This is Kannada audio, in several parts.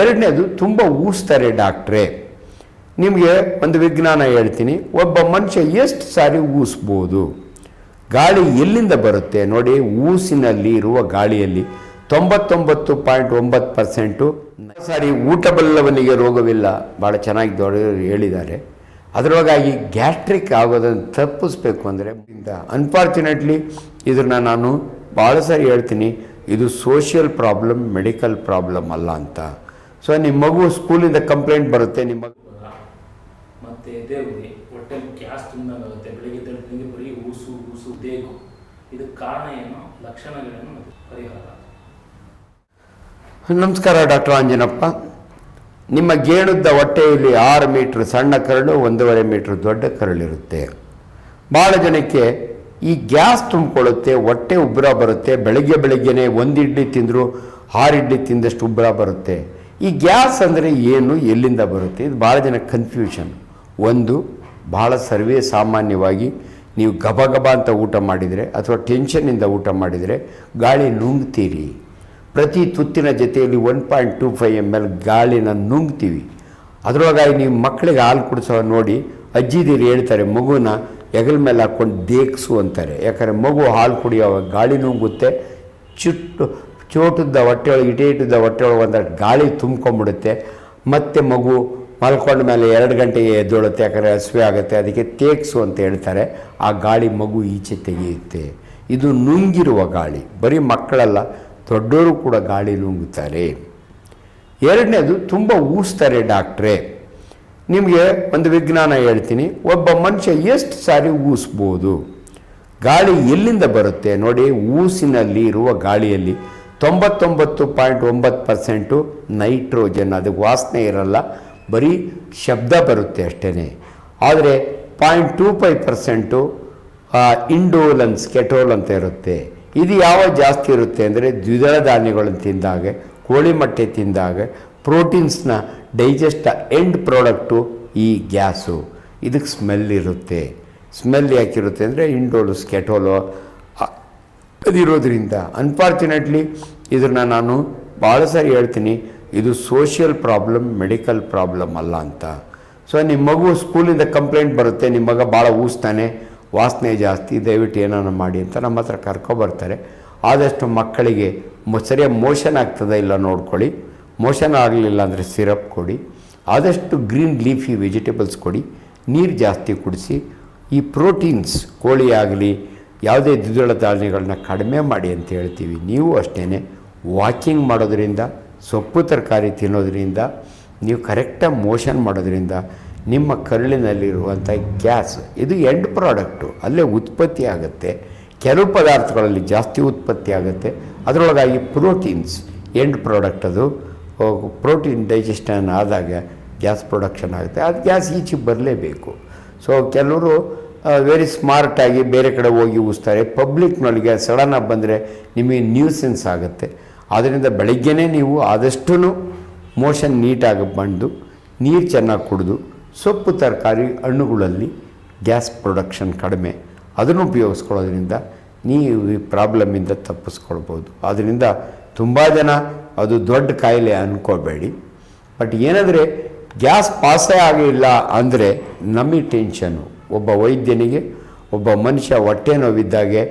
ಎರಡನೇದು ತುಂಬ ಊಸ್ತಾರೆ ಡಾಕ್ಟ್ರೇ. ನಿಮಗೆ ಒಂದು ವಿಜ್ಞಾನ ಹೇಳ್ತೀನಿ, ಒಬ್ಬ ಮನುಷ್ಯ ಎಷ್ಟು ಸಾರಿ ಊಸ್ಬೋದು? ಗಾಳಿ ಎಲ್ಲಿಂದ ಬರುತ್ತೆ? ನೋಡಿ, ಊಸಿನಲ್ಲಿ ಇರುವ ಗಾಳಿಯಲ್ಲಿ ತೊಂಬತ್ತೊಂಬತ್ತು ಪಾಯಿಂಟ್ ಒಂಬತ್ತು ಪರ್ಸೆಂಟು. ಸಾರಿ ಊಟ ಬಲ್ಲವನಿಗೆ ರೋಗವಿಲ್ಲ, ಭಾಳ ಚೆನ್ನಾಗಿ ದೊಡ್ಡವರು ಹೇಳಿದ್ದಾರೆ. ಅದರೊಳಗಾಗಿ ಗ್ಯಾಸ್ಟ್ರಿಕ್ ಆಗೋದನ್ನು ತಪ್ಪಿಸ್ಬೇಕು ಅಂದರೆ ಅನ್ಫಾರ್ಚುನೇಟ್ಲಿ ಇದನ್ನು ನಾನು ಭಾಳ ಸಾರಿ ಹೇಳ್ತೀನಿ, ಇದು ಸೋಷಿಯಲ್ ಪ್ರಾಬ್ಲಮ್ ಮೆಡಿಕಲ್ ಪ್ರಾಬ್ಲಮ್ ಅಲ್ಲ ಅಂತ. ಸೊ ನಿಮ್ಮ ಮಗು ಸ್ಕೂಲಿಂದ ಕಂಪ್ಲೇಂಟ್ ಬರುತ್ತೆ ನಿಮ್ಮ ಮಗು ಮತ್ತೆ ಹೊಟ್ಟೆ ಹೊಟ್ಟೆಲಿ ಗ್ಯಾಸ್ ಬೆಳಿಗ್ಗೆ ಬರೀ ಊಸು ಊಸು ದೇಗು. ಇದಕ್ಕೆ ಕಾರಣ ಏನು? ಲಕ್ಷಣಗಳೇನು? ಮತ್ತು ಪರಿಹಾರ. ನಮಸ್ಕಾರ ಡಾಕ್ಟರ್ ಆಂಜನಪ್ಪ. ನಿಮ್ಮ ಗೇಣುದ್ದ ಹೊಟ್ಟೆಯಲ್ಲಿ ಆರು ಮೀಟ್ರ್ ಸಣ್ಣ ಕರಳು ಒಂದೂವರೆ ಮೀಟ್ರ್ ದೊಡ್ಡ ಕರಳಿರುತ್ತೆ. ಭಾಳ ಜನಕ್ಕೆ ಈ ಗ್ಯಾಸ್ ತುಂಬಿಕೊಳ್ಳುತ್ತೆ ಹೊಟ್ಟೆ ಉಬ್ಬರ ಬರುತ್ತೆ. ಬೆಳಗ್ಗೆ ಬೆಳಗ್ಗೆನೆ ಒಂದು ಇಡ್ಲಿ ತಿಂದರೂ ಆರು ಇಡ್ಲಿ ತಿಂದಷ್ಟು ಉಬ್ಬರ ಬರುತ್ತೆ. ಈ ಗ್ಯಾಸ್ ಅಂದರೆ ಏನು, ಎಲ್ಲಿಂದ ಬರುತ್ತೆ? ಇದು ಭಾಳ ಜನ ಕನ್ಫ್ಯೂಷನ್ ಒಂದು ಭಾಳ ಸರ್ವೇ ಸಾಮಾನ್ಯವಾಗಿ ನೀವು ಗಬಗಬ ಗಬ ಅಂತ ಊಟ ಮಾಡಿದರೆ ಅಥವಾ ಟೆನ್ಷನ್ನಿಂದ ಊಟ ಮಾಡಿದರೆ ಗಾಳಿ ನುಂಗ್ತೀರಿ. ಪ್ರತಿ ತುತ್ತಿನ ಜೊತೆಯಲ್ಲಿ one point two five M L ಗಾಳಿನ ನುಂಗ್ತೀವಿ. ಅದರೊಳಗಾಗಿ ನೀವು ಮಕ್ಕಳಿಗೆ ಹಾಲು ಕುಡಿಸೋ ನೋಡಿ, ಅಜ್ಜಿದೀರು ಹೇಳ್ತಾರೆ, ಮಗುನ ಹೆಗಲ ಮೇಲೆ ಹಾಕ್ಕೊಂಡು ದೇಕ್ಸು ಅಂತಾರೆ. ಯಾಕಂದರೆ ಮಗು ಹಾಲು ಕುಡಿಯೋವಾಗ ಗಾಳಿ ನುಂಗುತ್ತೆ, ಚುಟ್ಟು ಚೋಟದ ಹೊಟ್ಟೆಯೊಳಗೆ ಇಟೆ ಇಟ್ಟಿದ್ದ ಹೊಟ್ಟೆಯೊಳಗೆ ಒಂದು ಗಾಳಿ ತುಂಬ್ಕೊಂಡ್ಬಿಡುತ್ತೆ. ಮತ್ತೆ ಮಗು ಮಲ್ಕೊಂಡ ಮೇಲೆ ಎರಡು ಗಂಟೆಗೆ ಎದ್ದೊಳುತ್ತೆ, ಯಾಕಂದರೆ ಹಸಿವೆ ಆಗುತ್ತೆ. ಅದಕ್ಕೆ ತೇಕ್ಸು ಅಂತ ಹೇಳ್ತಾರೆ. ಆ ಗಾಳಿ ಮಗು ಈಚೆ ತೆಗೆಯುತ್ತೆ. ಇದು ನುಂಗಿರುವ ಗಾಳಿ. ಬರೀ ಮಕ್ಕಳಲ್ಲ ದೊಡ್ಡವರು ಕೂಡ ಗಾಳಿ ನುಂಗುತ್ತಾರೆ. ಎರಡನೇದು, ತುಂಬ ಊಸ್ತಾರೆ ಡಾಕ್ಟ್ರೇ. ನಿಮಗೆ ಒಂದು ವಿಜ್ಞಾನ ಹೇಳ್ತೀನಿ. ಒಬ್ಬ ಮನುಷ್ಯ ಎಷ್ಟು ಸಾರಿ ಊಸ್ಬೋದು? ಗಾಳಿ ಎಲ್ಲಿಂದ ಬರುತ್ತೆ? ನೋಡಿ, ಊಸಿನಲ್ಲಿ ಇರುವ ಗಾಳಿಯಲ್ಲಿ ತೊಂಬತ್ತೊಂಬತ್ತು ಪಾಯಿಂಟ್ ಒಂಬತ್ತು ಪರ್ಸೆಂಟು ನೈಟ್ರೋಜನ್, ಅದಕ್ಕೆ ವಾಸನೆ ಇರಲ್ಲ, ಬರೀ ಶಬ್ದ ಬರುತ್ತೆ ಅಷ್ಟೇ ಆದರೆ point two five percent indole and skatole ಅಂತ ಇರುತ್ತೆ. ಇದು ಯಾವಾಗ ಜಾಸ್ತಿ ಇರುತ್ತೆ ಅಂದರೆ ದ್ವಿದಳ ಧಾನ್ಯಗಳನ್ನು ತಿಂದಾಗ, ಕೋಳಿ ಮೊಟ್ಟೆ ತಿಂದಾಗ, ಪ್ರೋಟೀನ್ಸ್ನ ಡೈಜೆಸ್ಟ್ ಎಂಡ್ ಪ್ರಾಡಕ್ಟು ಈ ಗ್ಯಾಸು. ಇದಕ್ಕೆ ಸ್ಮೆಲ್ ಇರುತ್ತೆ. ಸ್ಮೆಲ್ ಯಾಕಿರುತ್ತೆ ಅಂದರೆ ಇಂಡೋಲು ಕೆಟೋಲು ಅದಿರೋದ್ರಿಂದ ಅನ್ಫಾರ್ಚುನೇಟ್ಲಿ ಇದನ್ನು ನಾನು ಭಾಳ ಸಾರಿ ಹೇಳ್ತೀನಿ, ಇದು ಸೋಷಿಯಲ್ ಪ್ರಾಬ್ಲಮ್ ಮೆಡಿಕಲ್ ಪ್ರಾಬ್ಲಮ್ ಅಲ್ಲ ಅಂತ. ಸೊ ನಿಮ್ಮ ಮಗು ಸ್ಕೂಲಿಂದ ಕಂಪ್ಲೇಂಟ್ ಬರುತ್ತೆ ನಿಮ್ಮ ಮಗ ಭಾಳ ಊಸ್ತಾನೆ, ವಾಸನೆ ಜಾಸ್ತಿ, ದಯವಿಟ್ಟು ಏನಾನ ಮಾಡಿ ಅಂತ ನಮ್ಮ ಹತ್ರ ಕರ್ಕೊಬರ್ತಾರೆ ಆದಷ್ಟು ಮಕ್ಕಳಿಗೆ ಸರಿಯಾಗಿ ಮೋಷನ್ ಆಗ್ತದೆ ಇಲ್ಲ ನೋಡ್ಕೊಳ್ಳಿ. ಮೋಷನ್ ಆಗಲಿಲ್ಲ ಅಂದರೆ ಸಿರಪ್ ಕೊಡಿ. ಆದಷ್ಟು ಗ್ರೀನ್ ಲೀಫಿ ವೆಜಿಟೇಬಲ್ಸ್ ಕೊಡಿ. ನೀರು ಜಾಸ್ತಿ ಕುಡಿಸಿ. ಈ ಪ್ರೋಟೀನ್ಸ್ ಕೋಳಿ ಆಗಲಿ ಯಾವುದೇ ದ್ವಿದಳ ಧಾನ್ಯಗಳನ್ನ ಕಡಿಮೆ ಮಾಡಿ ಅಂತ ಹೇಳ್ತೀವಿ. ನೀವು ಅಷ್ಟೇ ವಾಕಿಂಗ್ ಮಾಡೋದ್ರಿಂದ, ಸೊಪ್ಪು ತರಕಾರಿ ತಿನ್ನೋದ್ರಿಂದ, ನೀವು ಕರೆಕ್ಟಾಗಿ ಮೋಷನ್ ಮಾಡೋದ್ರಿಂದ ನಿಮ್ಮ ಕರುಳಿನಲ್ಲಿರುವಂಥ ಗ್ಯಾಸ್, ಇದು ಎಂಡ್ ಪ್ರಾಡಕ್ಟು ಅಲ್ಲೇ ಉತ್ಪತ್ತಿ ಆಗುತ್ತೆ. ಕೆಲವು ಪದಾರ್ಥಗಳಲ್ಲಿ ಜಾಸ್ತಿ ಉತ್ಪತ್ತಿ ಆಗುತ್ತೆ. ಅದರೊಳಗಾಗಿ ಪ್ರೋಟೀನ್ಸ್ ಎಂಡ್ ಪ್ರಾಡಕ್ಟ್ ಅದು. ಪ್ರೋಟೀನ್ ಡೈಜೆಷನ್ ಆದಾಗ ಗ್ಯಾಸ್ ಪ್ರೊಡಕ್ಷನ್ ಆಗುತ್ತೆ. ಅದು ಗ್ಯಾಸ್ ಈಚೆ ಬರಲೇಬೇಕು. ಸೊ, ಕೆಲವರು ವೆರಿ ಸ್ಮಾರ್ಟಾಗಿ ಬೇರೆ ಕಡೆ ಹೋಗಿ ಊಸ್ತಾರೆ ಪಬ್ಲಿಕ್ನೊಳಗೆ ಸಡನ್ನಾಗಿ ಬಂದರೆ ನಿಮಗೆ ನ್ಯೂಸೆನ್ಸ್ ಆಗುತ್ತೆ. ಆದ್ದರಿಂದ ಬೆಳಗ್ಗೆನೇ ನೀವು ಆದಷ್ಟು ಮೋಷನ್ ನೀಟಾಗಿ ಬಂದು ನೀರು ಚೆನ್ನಾಗಿ ಕುಡಿದು ಸೊಪ್ಪು, ತರಕಾರಿ, ಹಣ್ಣುಗಳಲ್ಲಿ ಗ್ಯಾಸ್ ಪ್ರೊಡಕ್ಷನ್ ಕಡಿಮೆ. ಅದನ್ನು ಉಪಯೋಗಿಸ್ಕೊಳ್ಳೋದ್ರಿಂದ ನೀವು ಈ ಪ್ರಾಬ್ಲಮಿಂದ ತಪ್ಪಿಸ್ಕೊಳ್ಬೋದು. ಆದ್ದರಿಂದ ತುಂಬ ಜನ ಅದು ದೊಡ್ಡ ಕಾಯಿಲೆ ಅಂದ್ಕೋಬೇಡಿ ಬಟ್ ಏನಾದರೆ ಗ್ಯಾಸ್ ಪಾಸೇ ಆಗಿಲ್ಲ ಅಂದರೆ ನಮಗೆ ಟೆನ್ಷನ್ನು ಒಬ್ಬ ವೈದ್ಯನಿಗೆ, ಒಬ್ಬ ಮನುಷ್ಯ ಹೊಟ್ಟೆ ನೋವಿದ್ದಾಗೆ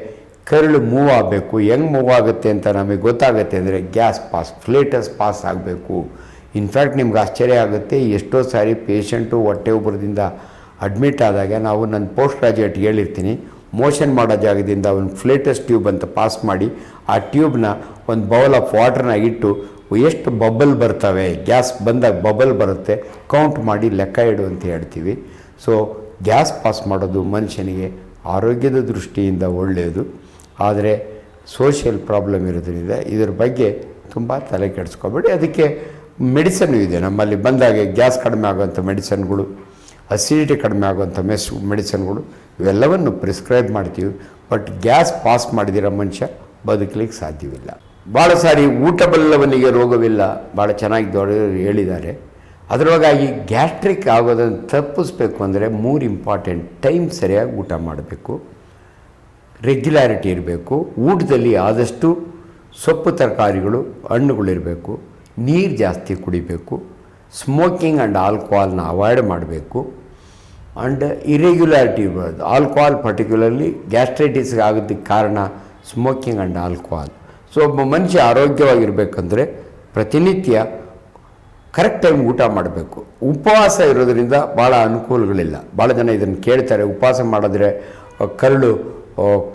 ಕರಳು ಮೂವ್ ಆಗಬೇಕು ಹೆಂಗೆ ಮೂವ್ ಆಗುತ್ತೆ ಅಂತ ನಮಗೆ ಗೊತ್ತಾಗುತ್ತೆ ಅಂದರೆ ಗ್ಯಾಸ್ ಪಾಸ್, ಫ್ಲೇಟಸ್ ಪಾಸ್ ಆಗಬೇಕು. ಇನ್ಫ್ಯಾಕ್ಟ್ ನಿಮ್ಗೆ ಆಶ್ಚರ್ಯ ಆಗುತ್ತೆ, ಎಷ್ಟೋ ಸಾರಿ ಪೇಷಂಟು ಹೊಟ್ಟೆ ಉಬ್ಬರದಿಂದ ಅಡ್ಮಿಟ್ ಆದಾಗ ನಾವು ನನ್ನ ಪೋಸ್ಟ್ ಗ್ರಾಜುಯೇಟ್ ಹೇಳಿರ್ತೀನಿ, ಮೋಷನ್ ಮಾಡೋ ಜಾಗದಿಂದ ಒಂದು ಫ್ಲೇಟಸ್ ಟ್ಯೂಬ್ ಅಂತ ಪಾಸ್ ಮಾಡಿ, ಆ ಟ್ಯೂಬ್ನ ಒಂದು ಬೌಲ್ ಆಫ್ ವಾಟ್ರನ್ನ ಇಟ್ಟು ಎಷ್ಟು ಬಬಲ್ ಬರ್ತವೆ, ಗ್ಯಾಸ್ ಬಂದಾಗ ಬಬಲ್ ಬರುತ್ತೆ, ಕೌಂಟ್ ಮಾಡಿ ಲೆಕ್ಕ ಇಡು ಅಂತ ಹೇಳ್ತೀವಿ. ಸೊ ಗ್ಯಾಸ್ ಪಾಸ್ ಮಾಡೋದು ಮನುಷ್ಯನಿಗೆ ಆರೋಗ್ಯದ ದೃಷ್ಟಿಯಿಂದ ಒಳ್ಳೆಯದು. ಆದರೆ ಸೋಷಿಯಲ್ ಪ್ರಾಬ್ಲಮ್ ಇರೋದ್ರಿಂದ ಇದರ ಬಗ್ಗೆ ತುಂಬ ತಲೆ ಕೆಡಿಸ್ಕೊಬೇಡಿ. ಅದಕ್ಕೆ ಮೆಡಿಸನ್ನು ಇದೆ. ನಮ್ಮಲ್ಲಿ ಬಂದಾಗ ಗ್ಯಾಸ್ ಕಡಿಮೆ ಆಗುವಂಥ ಮೆಡಿಸನ್ಗಳು, ಅಸಿಡಿಟಿ ಕಡಿಮೆ ಆಗುವಂಥ ಮೆಸ್, ಮೆಡಿಸನ್ಗಳು, ಇವೆಲ್ಲವನ್ನು ಪ್ರಿಸ್ಕ್ರೈಬ್ ಮಾಡ್ತೀವಿ. ಬಟ್ ಗ್ಯಾಸ್ ಪಾಸ್ ಮಾಡಿದಿರೋ ಮನುಷ್ಯ ಬದುಕಲಿಕ್ಕೆ ಸಾಧ್ಯವಿಲ್ಲ. ಭಾಳ ಸಾರಿ ಊಟ ಬಲ್ಲವನಿಗೆ ರೋಗವಿಲ್ಲ. ಭಾಳ ಚೆನ್ನಾಗಿ ದೊಡ್ಡ ಹೇಳಿದ್ದಾರೆ. ಅದರೊಳಗಾಗಿ ಗ್ಯಾಸ್ಟ್ರಿಕ್ ಆಗೋದನ್ನು ತಪ್ಪಿಸ್ಬೇಕು ಅಂದರೆ ಮೂರು ಇಂಪಾರ್ಟೆಂಟ್ ಟೈಮ್ ಸರಿಯಾಗಿ ಊಟ ಮಾಡಬೇಕು. ರೆಗ್ಯುಲಾರಿಟಿ ಇರಬೇಕು. ಊಟದಲ್ಲಿ ಆದಷ್ಟು ಸೊಪ್ಪು ತರಕಾರಿಗಳು ಹಣ್ಣುಗಳಿರಬೇಕು ನೀರು ಜಾಸ್ತಿ ಕುಡಿಬೇಕು. ಸ್ಮೋಕಿಂಗ್ ಆ್ಯಂಡ್ ಆಲ್ಕೋಹಾಲ್ನ ಅವಾಯ್ಡ್ ಮಾಡಬೇಕು. ಆ್ಯಂಡ್ ಇರೆಗ್ಯುಲಾರಿಟಿ ಇರ್ಬೋದು. ಆಲ್ಕೋಹಾಲ್ ಪರ್ಟಿಕ್ಯುಲರ್ಲಿ ಗ್ಯಾಸ್ಟ್ರೈಟಿಸ್ಗೆ ಆಗೋದಕ್ಕೆ ಕಾರಣ ಸ್ಮೋಕಿಂಗ್ ಆ್ಯಂಡ್ ಆಲ್ಕೋಹಾಲ್. ಸೊ ಒಬ್ಬ ಮನುಷ್ಯ ಆರೋಗ್ಯವಾಗಿರಬೇಕಂದ್ರೆ ಪ್ರತಿನಿತ್ಯ ಕರೆಕ್ಟ್ ಟೈಮ್ ಊಟ ಮಾಡಬೇಕು. ಉಪವಾಸ ಇರೋದರಿಂದ ಭಾಳ ಅನುಕೂಲಗಳಿಲ್ಲ. ಭಾಳ ಜನ ಇದನ್ನು ಕೇಳ್ತಾರೆ, ಉಪವಾಸ ಮಾಡಿದ್ರೆ ಕರಳು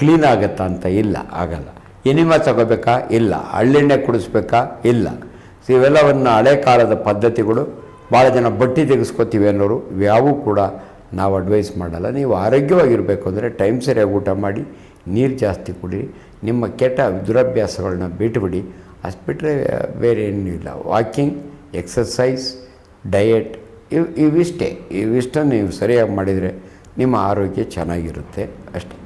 ಕ್ಲೀನ್ ಆಗತ್ತಾ ಅಂತ ಇಲ್ಲ, ಆಗಲ್ಲ. ಎನಿಮ ತಗೋಬೇಕಾ? ಇಲ್ಲ. ಹಳ್ಳೆಣ್ಣೆ ಕುಡಿಸ್ಬೇಕಾ? ಇಲ್ಲ. ಇವೆಲ್ಲವನ್ನು ಹಳೆ ಕಾಲದ ಪದ್ಧತಿಗಳು, ಭಾಳ ಜನ ಬಟ್ಟಿ ತೆಗೆಸ್ಕೋತೀವಿ ಅನ್ನೋರು ಯಾವೂ ಕೂಡ ನಾವು ಅಡ್ವೈಸ್ ಮಾಡಲ್ಲ. ನೀವು ಆರೋಗ್ಯವಾಗಿರಬೇಕು ಅಂದರೆ ಟೈಮ್ ಸರಿಯಾಗಿ ಊಟ ಮಾಡಿ, ನೀರು ಜಾಸ್ತಿ ಕುಡಿ, ನಿಮ್ಮ ಕೆಟ್ಟ ದುರಭ್ಯಾಸಗಳನ್ನ ಬಿಟ್ಟುಬಿಡಿ ಅಷ್ಟು ಬಿಟ್ಟರೆ ಬೇರೆ ಏನೂ ಇಲ್ಲ. ವಾಕಿಂಗ್ ಎಕ್ಸಸೈಸ್ ಡಯೆಟ್ ಇವು ಇವಿಷ್ಟೇ. ಇವಿಷ್ಟನ್ನು ನೀವು ಸರಿಯಾಗಿ ಮಾಡಿದರೆ ನಿಮ್ಮ ಆರೋಗ್ಯ ಚೆನ್ನಾಗಿರುತ್ತೆ ಅಷ್ಟೇ.